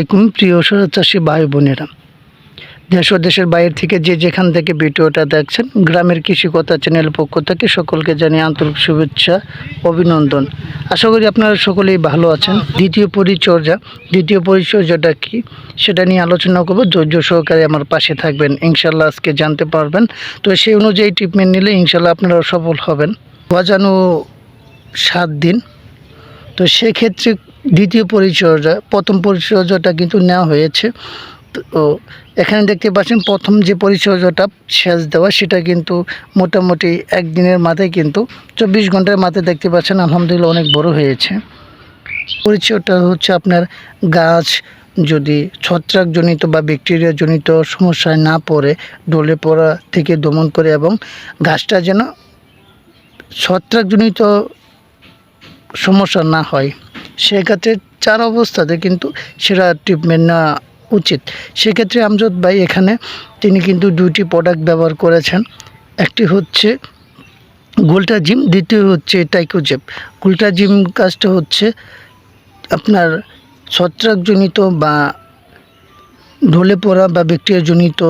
আসসালামাইকুম প্রিয় চাষি ভাই বোনেরা, দেশ ও দেশের বাইরে থেকে যে যেখান থেকে ভিডিওটা দেখছেন, গ্রামের কৃষিকতা চ্যানেল পক্ষ থেকে সকলকে জানিয়ে আন্তরিক শুভেচ্ছা, অভিনন্দন। আশা করি আপনারা সকলেই ভালো আছেন। দ্বিতীয় পরিচর্যা, দ্বিতীয় পরিচর্যাটা কি সেটা নিয়ে আলোচনা করব। ধৈর্য সহকারে আমার পাশে থাকবেন ইনশাল্লাহ আজকে জানতে পারবেন। তো সেই অনুযায়ী ট্রিটমেন্ট নিলে ইনশাল্লাহ আপনারা সফল হবেন। বাজানো সাত দিন, তো সেক্ষেত্রে দ্বিতীয় পরিচর্যা, প্রথম পরিচর্যাটা কিন্তু নেওয়া হয়েছে। তো এখানে দেখতে পাচ্ছেন প্রথম যে পরিচর্যাটা সেচ দেওয়া, সেটা কিন্তু মোটামুটি একদিনের মাথায় কিন্তু চব্বিশ ঘণ্টার মাথায় দেখতে পাচ্ছেন, আলহামদুলিল্লাহ অনেক বড় হয়েছে। পরিচয়টা হচ্ছে আপনার গাছ যদি ছত্রাকজনিত বা ব্যাকটেরিয়াজনিত সমস্যায় না পড়ে, ডলে পড়া থেকে দমন করে এবং গাছটা যেন ছত্রাকজনিত সমস্যা না হয়। সেক্ষেত্রে চার অবস্থাতে কিন্তু সেরা ট্রিটমেন্ট নেওয়া উচিত। সেক্ষেত্রে আমজদ ভাই এখানে তিনি কিন্তু দুটি প্রোডাক্ট ব্যবহার করেছেন। একটি হচ্ছে গোল্টা জিম দ্বিতীয় হচ্ছে টাইকোজেপ গোল্টা জিম কাজটা হচ্ছে আপনার ছত্রাকজনিত বা ঢলে পড়া বা ব্যাকটেরিয়াজনিত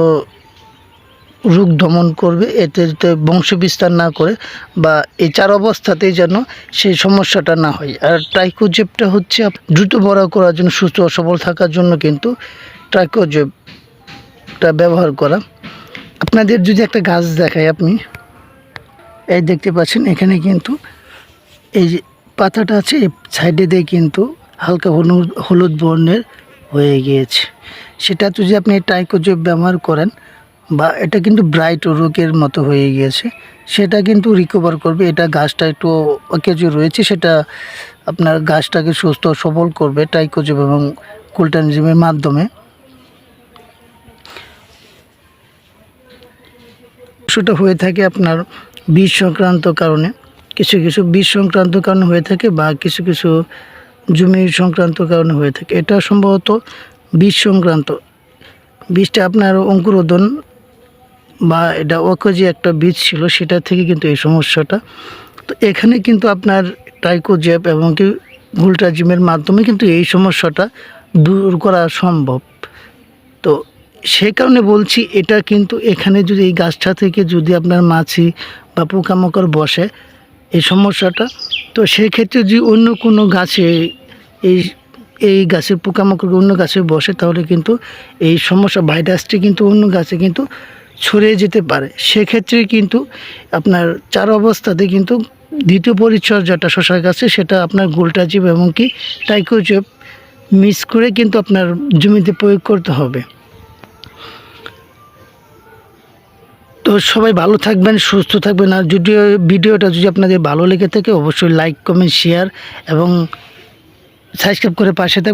রোগ দমন করবে, এতে বংশ বিস্তার না করে বা এই চার অবস্থাতেই যেন সেই সমস্যাটা না হয়। আর ট্রাইকোজেবটা হচ্ছে দ্রুত বড় করার জন্য, সুস্থ ও সবল থাকার জন্য কিন্তু ট্রাইকোজেবটা ব্যবহার করা। আপনাদের যদি একটা গাছ দেখায় আপনি, এই দেখতে পাচ্ছেন, এখানে কিন্তু এই যে পাতাটা আছে, এই সাইডে দিয়ে কিন্তু হালকা হলুদ হলুদ বর্ণের হয়ে গিয়েছে। সেটা যদি আপনি টাইকোজেব ব্যবহার করেন বা এটা কিন্তু ব্রাইট রোগের মতো হয়ে গিয়েছে। সেটা কিন্তু রিকভার করবে। এটা গাছটা একটু অকেজো রয়েছে, সেটা আপনার গাছটাকে সুস্থ সবল করবে টাইকোজেব এবং কুলটানজিমের মাধ্যমে। সেটা হয়ে থাকে আপনার বিষ সংক্রান্ত কারণে। কিছু কিছু বিষ সংক্রান্ত কারণে হয়ে থাকে বা কিছু কিছু জমি সংক্রান্ত কারণে হয়ে থাকে। এটা সম্ভবত বিষ সংক্রান্ত। বীজটা আপনার অঙ্কুরোদন বা এটা অকজি একটা বীজ ছিল, সেটা থেকে কিন্তু এই সমস্যাটা। তো এখানে কিন্তু আপনার টাইকোজেপ এবং কি ভুলটাজিমের মাধ্যমে কিন্তু এই সমস্যাটা দূর করা সম্ভব। তো সেই কারণে বলছি, এটা কিন্তু এখানে যদি এই গাছটা থেকে যদি আপনার মাছি বা পোকামাকড় বসে, এই সমস্যাটা, তো সেক্ষেত্রে যদি অন্য কোনো গাছে এই এই গাছের পোকামাকড় অন্য গাছে বসে, তাহলে কিন্তু এই সমস্যা, ভাইরাসটি কিন্তু অন্য গাছে কিন্তু ছড়িয়ে যেতে পারে। সেক্ষেত্রে কিন্তু আপনার চার অবস্থাতে কিন্তু দ্বিতীয় পরিচর্যাটা শশার গাছে সেটা আপনার গোলটাজিপ এবং কি টাইকোজেপ মিক্স করে কিন্তু আপনার জমিতে প্রয়োগ করতে হবে। তো সবাই ভালো থাকবেন, সুস্থ থাকবেন। আর যদি ভিডিওটা যদি আপনাদের ভালো লেগে থাকে, অবশ্যই লাইক, কমেন্ট, শেয়ার এবং সাবস্ক্রাইব করে পাশে থাকবেন।